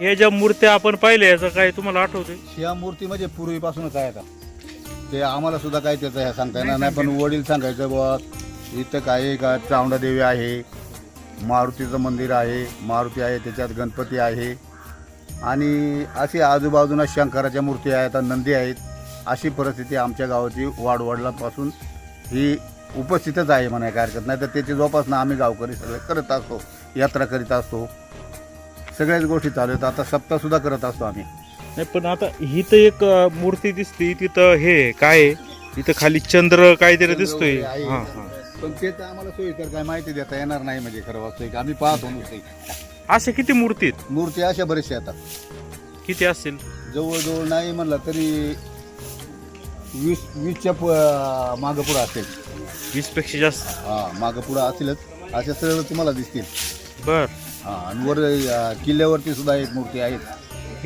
ज्या मूर्त्या आपण पाहिल्या याचं काय तुम्हाला आठवते या मूर्ती म्हणजे पूर्वीपासूनच आहे आता. ते आम्हाला सुद्धा काय त्याचं हे सांगता येणार नाही पण वडील सांगायचं बुवा इथं काय आहे का? चावंडा देवी आहे मारुतीचं मंदिर आहे मारुती आहे त्याच्यात गणपती आहे. आणि अशी आजूबाजूला शंकराच्या मूर्ती आहेत नंदी आहेत अशी परिस्थिती आमच्या गावाची वाडवडिलांपासून ही उपस्थितच आहे म्हणाय काय हरकत नाही तर त्याची जोपासना आम्ही गावकरी सगळे करत असतो यात्रा करीत असतो. सगळ्याच गोष्टी चालू आहेत. आता सप्ताहसुद्धा करत असतो आम्ही. नाही पण आता ही तर एक अं, मूर्ती दिसते. तिथं हे काय आहे? इथं खाली चंद्र काहीतरी दिसतोय. आहे. हा हा. पण ते तर आम्हाला सोयीकर काय माहिती देता येणार नाही म्हणजे खरं वाटतंय आम्ही पाहतो नुसते. असे किती मूर्ती आहेत? मूर्ती अशा बरेचशा येतात किती असतील जवळजवळ नाही म्हणलं तरी वीस वीसच्या प- मागं पुढं असेल. वीसपेक्षा जास्त. हा मागं पुढं असेलच अशा सरळ तुम्हाला दिसतील. बर. आणि वर अं, किल्ल्यावरती सुद्धा एक मूर्ती आहे.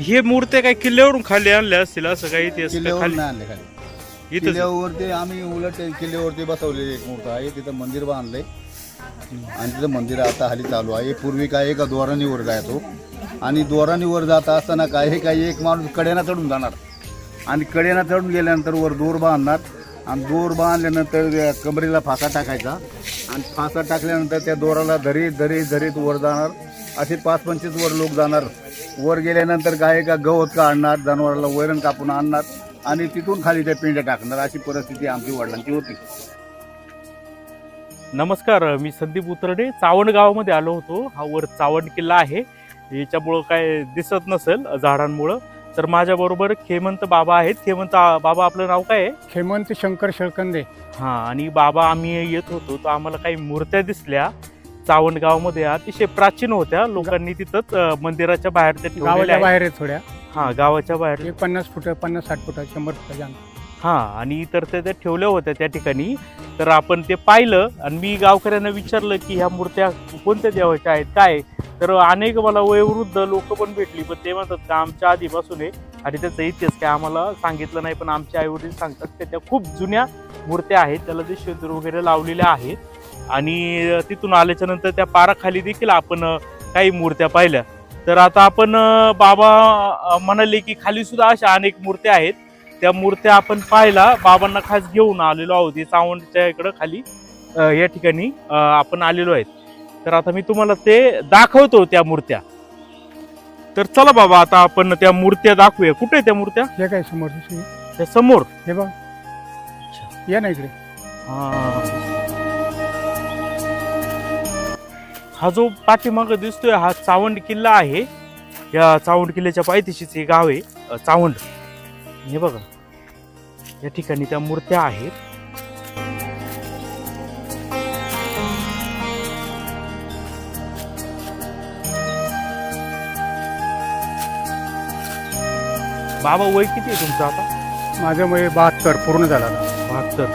हे मूर्त्या काय किल्ल्यावरून खाली आणल्या असतील असं काही इतिहास का किल्ल्यावर खाली? नाही आणले खाली. इथंच? किल्ल्यावरती आम्ही उलट किल्ल्यावरती बसवलेली एक मूर्ती आहे. तिथं मंदिर बांधलंय. आणि तिथं मंदिर आता हल्ली चालू आहे. पूर्वी काय एका द्वाराने वर जायचो. आणि द्वाराने वर जात असताना काय हे काही एक माणूस कडेना चढून जाणार. आणि कडेना चढून गेल्यानंतर वर दोर बांधणार. आणि दोर बांधल्यानंतर त्या कमरेला फासा टाकायचा. आणि फासा टाकल्यानंतर त्या दोराला धरीत धरीत धरीत वर जाणार. असे पाच पंचवीस वर लोक जाणार. वर गेल्यानंतर गाय का गवत का आणणार जनावराला वैरण कापून आणणार आणि तिथून खाली त्या पिंड्या टाकणार. अशी परिस्थिती आमची वडिलांची होती. नमस्कार मी संदीप उतरडे. चावंड गावामध्ये आलो होतो. हा वर चावण किल्ला आहे. याच्यामुळं काय दिसत नसेल झाडांमुळं. तर माझ्याबरोबर खेमंत बाबा आहेत. खेमंत आ, बाबा आपलं नाव काय आहे? हेमंत शंकर शेळकंदे. हां आणि बाबा आम्ही येत होतो तर आम्हाला काही मूर्त्या दिसल्या. चावंड गावामध्ये अतिशय प्राचीन होत्या. लोकांनी तिथंच अं, मंदिराच्या बाहेर त्या ठेवलेल्या गावाच्या आहेत. बाहेर आहे थोड्या. हा गावाच्या बाहेर. एक पन्नास फुट पन्नास साठ फुट शंभर फुटाच्या अंतर. हा आणि तर त्या त्या ठेवल्या होत्या त्या ठिकाणी. तर आपण ते पाहिलं आणि मी गावकऱ्यांना विचारलं की ह्या मूर्त्या कोणत्या देवाच्या आहेत काय तर अनेक मला वयोवृद्ध लोक पण भेटली पण ते म्हणतात का आमच्या आधीपासून आहे. आणि त्याचा इतिहास काय आम्हाला सांगितलं नाही पण आमचे आईवडील सांगतात की त्या खूप जुन्या मूर्त्या आहेत. त्याला जे शेंदूर वगैरे लावलेल्या आहेत. आणि तिथून आल्याच्यानंतर त्या पाराखाली देखील आपण काही मूर्त्या पाहिल्या. तर आता आपण बाबा म्हणाले की खाली सुद्धा अशा अनेक मूर्त्या आहेत. त्या मूर्त्या आपण पाहिला बाबांना खास घेऊन आलेलो आहोत. सावंतच्या इकडं खाली या ठिकाणी आपण आलेलो आहेत. तर आता मी तुम्हाला ते दाखवतो त्या मूर्त्या. तर चला बाबा आता आपण त्या मूर्त्या दाखवूया. कुठे आहे त्या मूर्त्या? हे काय समोर? त्या समोर. हे बघ. या ना इकडे. हा जो पाठीमाग दिसतोय हा चावंड किल्ला आहे. या चावंड किल्ल्याच्या पायथ्याशीच हे गाव आहे अ, चावंड. हे बघा. या ठिकाणी त्या मूर्त्या आहेत. बाबा वय किती आहे तुमचं आता? माझं वय बहात्तर पूर्ण झाला आता. बहात्तर.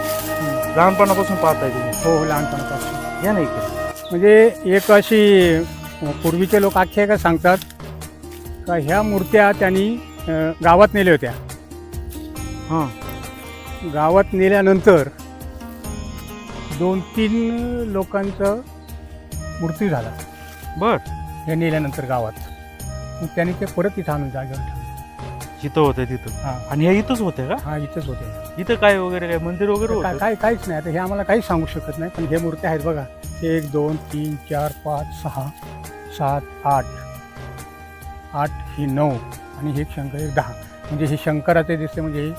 लहानपणापासून पाहताय तुम्ही? हो हो लहानपणापासून. या नाही इकडे. म्हणजे एक अशी पूर्वीचे लोक आख्यायिका सांगतात का ह्या मूर्त्या त्यांनी अं, गावात नेल्या होत्या. हां. गावात नेल्यानंतर दोन तीन लोकांचा मृत्यू झाला. बर. हे नेल्यानंतर गावात. मग त्यांनी ते परत इथं आणून जागेवर ठेवलं. इथं होतं तिथं. हां. आणि ह्या इथंच होत्या का? हा इथंच होते इथं काय वगैरे काय? मंदिर वगैरे काय होतं? काय काहीच नाही. आता हे आम्हाला काहीच सांगू शकत नाही पण हे मूर्त्या आहेत बघा. एक दोन तीन चार पाच सहा सात आठ. आठ ही नऊ आणि हे शंकर एक दहा. म्हणजे हे शंकराचे दिसते म्हणजे हे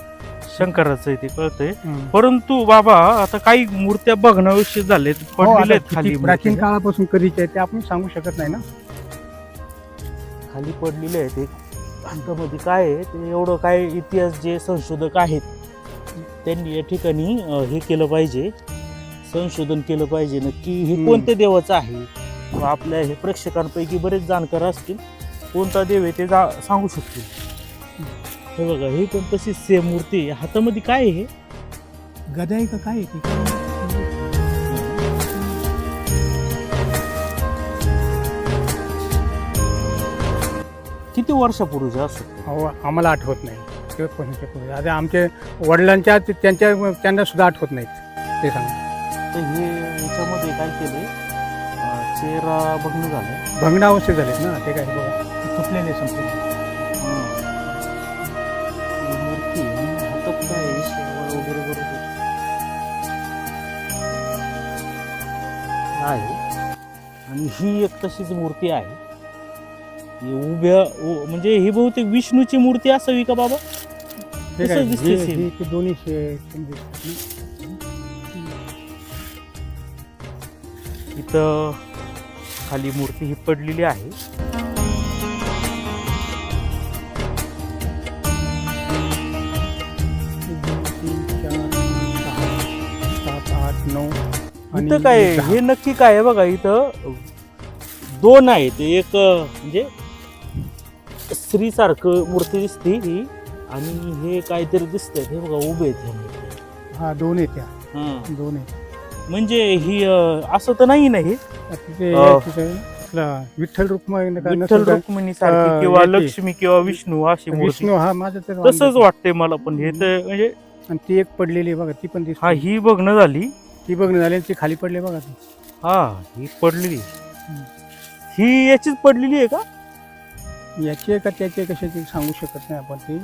शंकराचं ते कळतंय. हं. परंतु बाबा आता काही मूर्त्या बघण्याविषयी झालेत हो, आता आहेत खाली किती प्राचीन मूर्त्या. काळापासून कधीचे आहे ते आपण सांगू शकत नाही ना. खाली पडलेले आहेत एक. अंतामध्ये काय आहे ते एवढं काय इतिहास जे संशोधक आहेत त्यांनी या ठिकाणी हे केलं पाहिजे. संशोधन केलं पाहिजे नक्की. हे. कोणत्या देवाचं आहे? आपल्या हे प्रेक्षकांपैकी बरेच जाणकार असतील कोणता देव आहे ते जा सांगू शकतील. हे बघा हे पण तशी सेम मूर्ती आहे. हातामध्ये काय आहे हे? गदाई का काय आहे किती वर्षापूर्वीचा असू शकतो आम्हाला आठवत नाही. आता आमचे वडिलांच्या त्यांच्या त्यांना सुद्धा आठवत नाहीत. ते सांग. तर हे याच्यामध्ये काय केले चेहरा बघणं झालं भंगणावस्थे झालेत ना ते काय तुटलेले संपूर्ण. मूर्ती बरोबर. आहे. आणि ही एक तशीच मूर्ती आहे. ही उभ्या उ- म्हणजे ही बहुतेक विष्णूची मूर्ती असावी का बाबा हे काय तसंच दिसते हे-. हे दोन्ही शे- same दिसतात ना. इथं खाली मूर्ती ही पडलेली आहे एक, दोन, तीन, चार, सहा, सात आठ नऊ आणि इथं काय? दहा. हे नक्की काय आहे बघा इथं दोन आहेत एक म्हणजे स्त्री सारखं मूर्ती दिसते ही आणि हे काहीतरी दिसतंय हे बघा उभे आहेत ह्या. हा दोन आहेत त्या हं. दोन आहेत म्हणजे ही अं, असं तर नाही ना हे. तिथे आपला विठ्ठल रुक्माई विठ्ठल नसेल? रुक्मिणी सारखी अं, किंवा याची. लक्ष्मी किंवा विष्णू अशी मूर्ती विष्णू हा माझं तर तसंच वाटतं. वाटतंय मला पण हे तर म्हणजे आणि ती एक पडलेली आहे बघा ती पण हा दिसते ही बघणं झाली ती बघणं झाली आणि ती खाली पडली बघा ती हा ही पडलेली ही याचीच पडलेली आहे का याची का त्याची कशाची सांगू शकत नाही आपण ती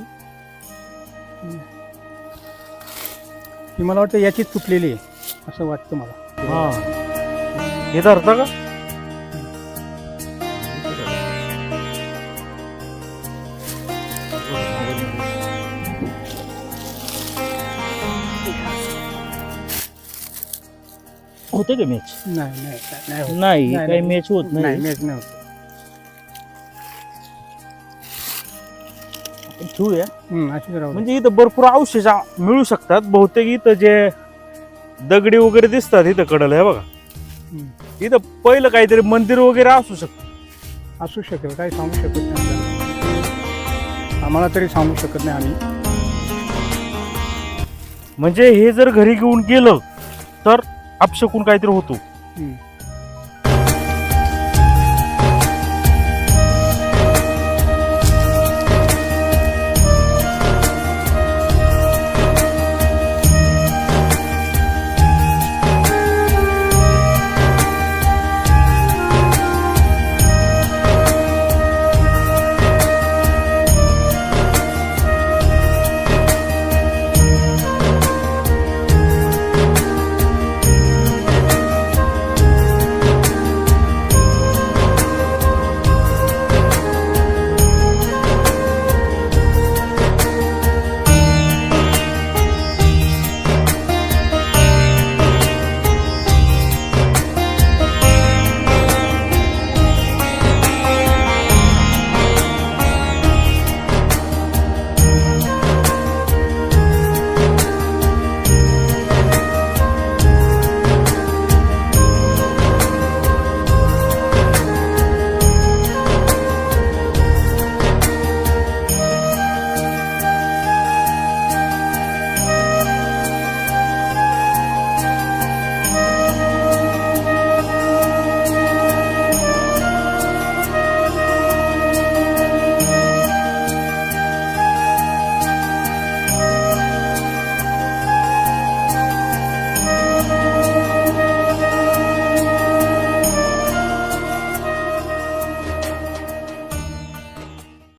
ती मला वाटतं याचीच तुटलेली आहे असं वाटतं मला हा हे धरता का होते का मॅच नाही नाही नाही होत. नाही काही. मॅच होत नाही नाही मॅच नाही होत. आपण ठेवूया हम्म, अशीच राहू दे. म्हणजे इथं भरपूर अवशेष आ- मिळू शकतात बहुतेक इथं जे दगडी वगैरे दिसतात इथं कडल हे बघा हम्म. इथं पहिलं काहीतरी मंदिर वगैरे असू शकतं असू शकेल काही सांगू शकत नाही आपल्याला. आम्हाला तरी सांगू शकत नाही आम्ही म्हणजे हे जर घरी घेऊन गेलं तर अपशकून काहीतरी होतो हम्म.